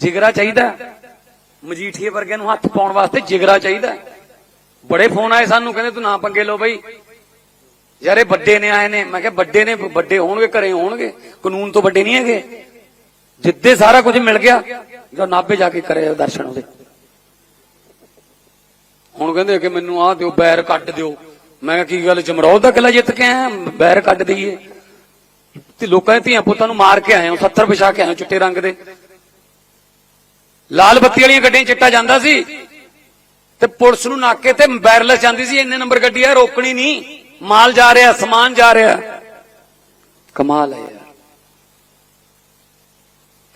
ਜਿਗਰਾ ਚਾਹੀਦਾ ਮਜੀਠੀਏ ਵਰਗਿਆਂ ਨੂੰ ਹੱਥ ਪਾਉਣ ਵਾਸਤੇ ਜਿਗਰਾ ਚਾਹੀਦਾ ਬੜੇ ਫੋਨ ਆਏ ਸਾਨੂੰ, ਕਹਿੰਦੇ ਤੂੰ ਨਾ ਪੰਗੇ ਲਓ ਬਈ। ਯਾਰ ਇਹ ਵੱਡੇ ਨੇ ਆਏ ਨੇ। ਮੈਂ ਕਿਹਾ ਵੱਡੇ ਨੇ, ਵੱਡੇ ਹੋਣਗੇ, ਘਰੇ ਹੋਣਗੇ। ਕਾਨੂੰਨ ਤੋਂ ਵੱਡੇ ਨਹੀਂ ਹੈਗੇ। ਜਿੱਦੇ ਸਾਰਾ ਕੁਝ ਮਿਲ ਗਿਆ, ਜੋ ਨਾਭੇ ਜਾ ਕੇ ਕਰੇ ਦਰਸ਼ਨ ਉਹਦੇ। ਹੁਣ ਕਹਿੰਦੇ ਕਿ ਮੈਨੂੰ ਆਹ ਦਿਓ, ਬੈਰ ਕੱਢ ਦਿਓ। ਮੈਂ ਕਿਹਾ, ਕੀ ਗੱਲ ਜਮਰੌਦ ਦਾ ਕਿਲਾ ਜਿੱਤ ਕੇ ਆਇਆ? ਬੈਰ ਕੱਢ ਦਈਏ। ਤੇ ਲੋਕਾਂ ਦੇ ਧੀਆਂ ਪੁੱਤਾਂ ਨੂੰ ਮਾਰ ਕੇ ਆਏ ਹਾਂ 70 ਵਿਛਾ ਕੇ ਆਏ ਚਿੱਟੇ ਰੰਗ ਦੇ। ਲਾਲ ਬੱਤੀ ਵਾਲੀਆਂ ਗੱਡੀਆਂ ਚਿੱਟਾ ਜਾਂਦਾ ਸੀ। ਤੇ ਪੁਲਿਸ ਨੂੰ ਨਾਕੇ ਤੇ ਵਾਇਰਲੈਸ ਜਾਂਦੀ ਸੀ, ਇੰਨੇ ਨੰਬਰ ਗੱਡੀ ਆ, ਰੋਕਣੀ ਨਹੀਂ। ਮਾਲ ਜਾ ਰਿਹਾ, ਸਮਾਨ ਜਾ ਰਿਹਾ। ਕਮਾਲ ਹੈ ਯਾਰ।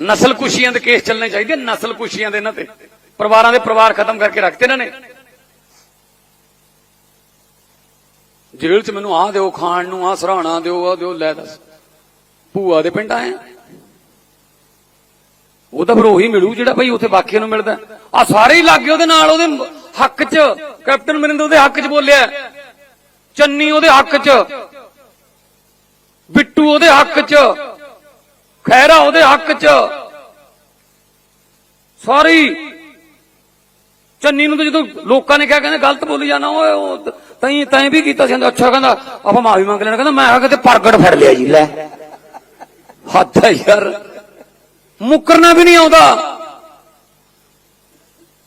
ਨਸਲ ਕੁਸ਼ੀਆਂ ਦੇ ਕੇਸ ਚੱਲਣੇ ਚਾਹੀਦੇ, ਨਸਲ ਕੁਸ਼ੀਆਂ ਦੇ ਇਹਨਾਂ ਤੇ। ਪਰਿਵਾਰਾਂ ਦੇ ਪਰਿਵਾਰ ਖਤਮ ਕਰਕੇ ਰੱਖਤੇ ਇਹਨਾਂ ਨੇ। ਜੇਲ੍ਹ 'ਚ ਮੈਨੂੰ ਆਹ ਦਿਓ, ਖਾਣ ਨੂੰ ਆਹ, ਸਰਾਣਾ ਦਿਓ, ਆਹ ਦਿਓ, ਲੈ ਦੱਸ। ਭੂਆ ਦੇ ਪਿੰਡ ਆਏ ਉਹ ਤਾਂ ਫਿਰ ਉਹੀ ਮਿਲੂ ਜਿਹੜਾ ਭਾਈ ਉੱਥੇ ਬਾਕੀਆਂ ਨੂੰ ਮਿਲਦਾ। ਆ ਸਾਰੇ ਹੀ ਲੱਗੇ ਉਹਦੇ ਨਾਲ, ਉਹਦੇ ਹੱਕ 'ਚ। ਕੈਪਟਨ ਮਰਿੰਦਰ ਉਹਦੇ ਹੱਕ 'ਚ ਬੋਲਿਆ। ਚੰਨੀ ਉਹਦੇ ਹੱਕ 'ਚ। ਬਿੱਟੂ ਉਹਦੇ ਹੱਕ 'ਚ। ਖੈਰਾ ਉਹਦੇ ਹੱਕ 'ਚ। ਸਾਰੀ ਚੰਨੀ ਨੂੰ ਤਾਂ ਜਦੋਂ ਲੋਕਾਂ ਨੇ ਕਿਹਾ, ਕਹਿੰਦੇ ਗਲਤ ਬੋਲੀ ਜਾਣਾ, ਓਏ, ਉਹ ਤੈਂ ਤੈਂ ਵੀ ਕੀਤਾ ਸੀ। ਕਹਿੰਦਾ, ਅੱਛਾ, ਕਹਿੰਦਾ, ਆਪਾਂ ਮਾਫੀ ਮੰਗ ਲੈਣਾ। ਕਹਿੰਦਾ, ਮੈਂ ਆ ਕਿਤੇ ਪ੍ਰਗਟ ਫੜ ਲਿਆ ਜੀ, ਲੈ। ਹੱਥ ਹੈ ਯਾਰ। ਮੁਕਰਨਾ ਵੀ ਨਹੀਂ ਆਉਂਦਾ।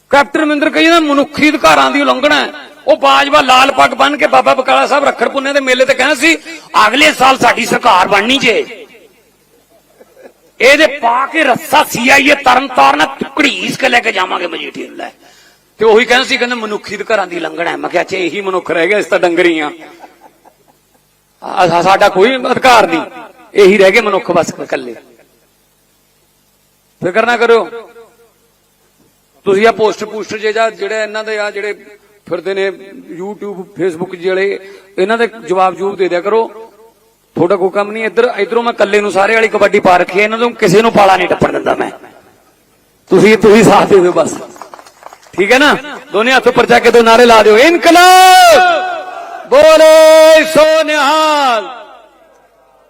ਕੈਪਟਨ ਮਹਿੰਦਰ ਕਹੀ ਨਾ, ਮਨੁੱਖੀ ਅਧਿਕਾਰਾਂ ਦੀ ਉਲੰਘਣਾ ਹੈ। ਉਹ ਬਾਜਵਾ ਲਾਲ ਪੱਗ ਬੰਨ ਕੇ ਬਾਬਾ ਬਕਾਲਾ ਸਾਹਿਬ ਰੱਖੜ ਪੁੰਨੇ ਦੇ ਮੇਲੇ ਤੇ ਕਹਿੰਦਾ ਸੀ, ਅਗਲੇ ਸਾਲ ਸਾਡੀ ਸਰਕਾਰ ਬਣਨੀ ਜੇ। ਇਹਦੇ ਪਾ ਕੇ ਰੱਸਾ ਸੀਆਈਏ ਤਰਨ ਤਾਰਨ ਘੜੀਸ ਕੇ ਲੈ ਕੇ ਜਾਵਾਂਗੇ ਮਜੀਠੀ ਨੂੰ ਲੈ। ਤੇ ਉਹੀ ਕਹਿੰਦਾ ਸੀ, ਕਹਿੰਦਾ ਮਨੁੱਖੀ ਅਧਿਕਾਰਾਂ ਦੀ ਉਲੰਘਣਾ ਹੈ। ਮੈਂ ਕਿਹਾ, ਅੱਛਾ, ਇਹੀ ਮਨੁੱਖ ਰਹਿ ਗਿਆ, ਇਸ ਤਾਂ ਡੰਗਰੀ ਆ, ਆ- ਸਾਡਾ ਕੋਈ ਅਧਿਕਾਰ ਨਹੀਂ। ਇਹੀ ਰਹਿ ਗਏ ਮਨੁੱਖ ਬਸ ਇਕੱਲੇ। ਫਿਕਰ ਨਾ ਕਰੋ ਤੁਸੀਂ ਆ ਪੋਸਟ ਪੋਸਟਰ ਜੇ ਜਾਂ ਜਿਹੜੇ ਇਹਨਾਂ ਦੇ ਆ ਜਿਹੜੇ ਫਿਰਦੇ ਨੇ YouTube, Facebook ਜਿਹੜੇ ਇਹਨਾਂ ਦੇ ਜਵਾਬ ਜੂਬ ਦੇ ਦਿਆ ਕਰੋ। ਤੁਹਾਡਾ ਕੋਈ ਕੰਮ ਨਹੀਂ, ਇੱਧਰ ਇਧਰੋਂ ਮੈਂ ਇਕੱਲੇ ਨੂੰ ਸਾਰੇ ਵਾਲੀ ਕਬੱਡੀ ਪਾ ਰੱਖੀ ਇਹਨਾਂ ਤੋਂ ਕਿਸੇ ਨੂੰ ਪਾਲਾ ਨਹੀਂ ਟੱਪਣ ਦਿੰਦਾ ਮੈਂ। ਤੁਸੀਂ ਤੁਸੀਂ ਸਾਥ ਦੇ ਦਿਓ ਬਸ। ਠੀਕ ਹੈ ਨਾ? ਦੋਨੇ ਹੱਥ ਉੱਪਰ ਚੱਕ ਕੇ ਦੋ ਨਾਰੇ ਲਾ ਦਿਓ। ਇਨਕਲਾਬ! ਬੋਲੇ ਸੋ ਨਿਹਾਲ!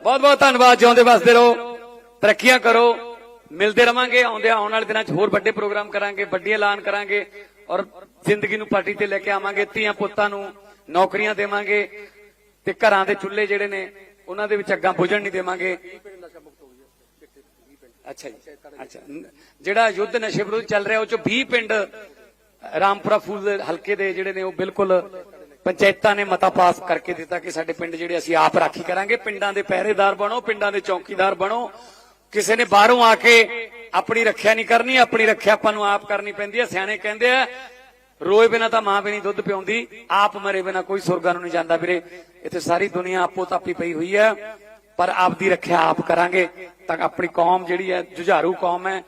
ਬਹੁਤ ਬਹੁਤ ਧੰਨਵਾਦ, ਜਿਉਂਦੇ ਵਸਦੇ ਰਹੋ। ਤਰੱਕੀਆਂ ਕਰੋ। ਮਿਲਦੇ ਰਵਾਂਗੇ, ਆਉਂਦੇ ਆਉਣ ਵਾਲੇ ਦਿਨਾਂ 'ਚ ਹੋਰ ਵੱਡੇ ਪ੍ਰੋਗਰਾਮ ਕਰਾਂਗੇ, ਵੱਡੀ ਐਲਾਨ ਕਰਾਂਗੇ ਔਰ ਜ਼ਿੰਦਗੀ ਨੂੰ ਪਾਰਟੀ ਤੇ ਲੈ ਕੇ ਆਵਾਂਗੇ, ਧੀਆਂ ਪੁੱਤਾਂ ਨੂੰ ਨੌਕਰੀਆਂ ਦੇਵਾਂਗੇ ਤੇ ਘਰਾਂ ਦੇ ਚੁੱਲ੍ਹੇ ਜਿਹੜੇ ਨੇ, ਉਹਨਾਂ ਦੇ ਵਿੱਚ ਅੱਗਾਂ ਬੁਝਣ ਨਹੀਂ ਦੇਵਾਂਗੇ। ਅੱਛਾ ਜੀ, ਅੱਛਾ। ਜਿਹੜਾ ਯੁੱਧ ਨਸ਼ੇ ਵਿਰੁੱਧ ਚੱਲ ਰਿਹਾ, ਉਹ ਚ 20 ਪਿੰਡ ਰਾਮਪੁਰਾ ਫੂਲ ਹਲਕੇ ਦੇ ਜਿਹੜੇ ਨੇ, ਉਹ ਬਿਲਕੁਲ ਪੰਚਾਇਤਾਂ ਨੇ ਮਤਾ ਪਾਸ ਕਰਕੇ ਦਿੱਤਾ ਕਿ ਸਾਡੇ ਪਿੰਡ ਜਿਹੜੇ ਅਸੀਂ ਆਪ ਰਾਖੀ ਕਰਾਂਗੇ। ਪਿੰਡਾਂ ਦੇ ਪਹਿਰੇਦਾਰ ਬਣੋ, ਪਿੰਡਾਂ ਦੇ ਚੌਕੀਦਾਰ ਬਣੋ। ਕਿਸੇ ਨੇ ਬਾਹਰੋਂ ਆ ਕੇ ਆਪਣੀ ਰੱਖਿਆ ਨਹੀਂ ਕਰਨੀ, ਆਪਣੀ ਰੱਖਿਆ ਆਪਾਂ ਨੂੰ ਆਪ ਕਰਨੀ ਪੈਂਦੀ ਹੈ। ਸਿਆਣੇ ਕਹਿੰਦੇ ਆ, ਰੋਏ ਬਿਨਾ ਤਾਂ ਮਾਂ ਵੀ ਨਹੀਂ ਦੁੱਧ ਪਿਉਂਦੀ, ਆਪ ਮਰੇ ਬਿਨਾ ਕੋਈ ਸੁਰਗਾਂ ਨੂੰ ਨਹੀਂ ਜਾਂਦਾ ਵੀਰੇ। ਇੱਥੇ ਸਾਰੀ ਦੁਨੀਆ ਆਪੋ ਤਾਪੀ ਪਈ ਹੋਈ ਹੈ, ਪਰ ਆਪ ਦੀ ਰੱਖਿਆ ਆਪ ਕਰਾਂਗੇ ਤਾਂ ਆਪਣੀ ਕੌਮ ਜਿਹੜੀ ਹੈ, ਜੁਝਾਰੂ ਕੌਮ ਹੈ